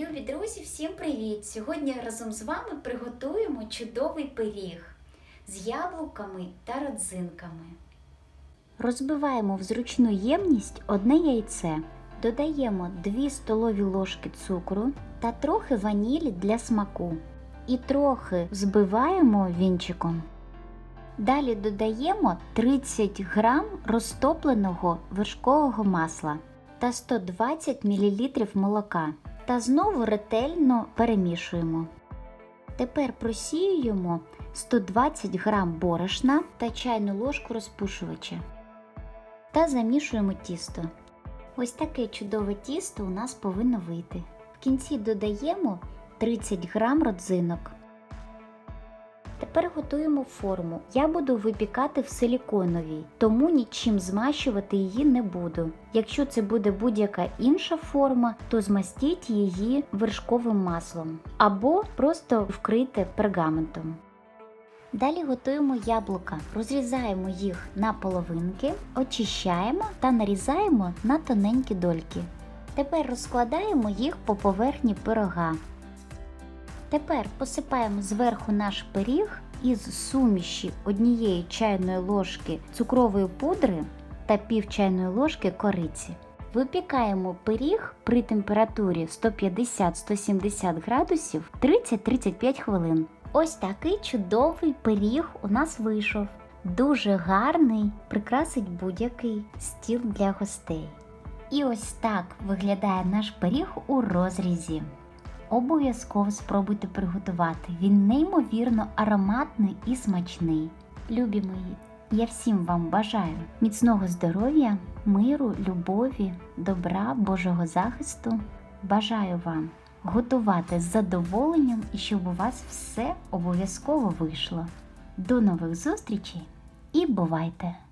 Любі друзі, всім привіт! Сьогодні разом з вами приготуємо чудовий пиріг з яблуками та родзинками. Розбиваємо в зручну ємність одне яйце. Додаємо 2 столові ложки цукру та трохи ванілі для смаку. І трохи збиваємо вінчиком. Далі додаємо 30 грам розтопленого вершкового масла та 120 мл молока та знову ретельно перемішуємо. Тепер просіюємо 120 грам борошна та чайну ложку розпушувача та замішуємо тісто. Ось таке чудове тісто у нас повинно вийти. В кінці додаємо 30 грам родзинок. Тепер готуємо форму. Я буду випікати в силіконовій, тому нічим змащувати її не буду. Якщо це буде будь-яка інша форма, то змастіть її вершковим маслом або просто вкрийте пергаментом. Далі готуємо яблука. Розрізаємо їх на половинки, очищаємо та нарізаємо на тоненькі дольки. Тепер розкладаємо їх по поверхні пирога. Тепер посипаємо зверху наш пиріг із суміші однієї чайної ложки цукрової пудри та пів чайної ложки кориці. Випікаємо пиріг при температурі 150-170 градусів 30-35 хвилин. Ось такий чудовий пиріг у нас вийшов. Дуже гарний, прикрасить будь-який стіл для гостей. І ось так виглядає наш пиріг у розрізі. Обов'язково спробуйте приготувати. Він неймовірно ароматний і смачний. Любі мої, я всім вам бажаю міцного здоров'я, миру, любові, добра, Божого захисту. Бажаю вам готувати з задоволенням і щоб у вас все обов'язково вийшло. До нових зустрічей і бувайте!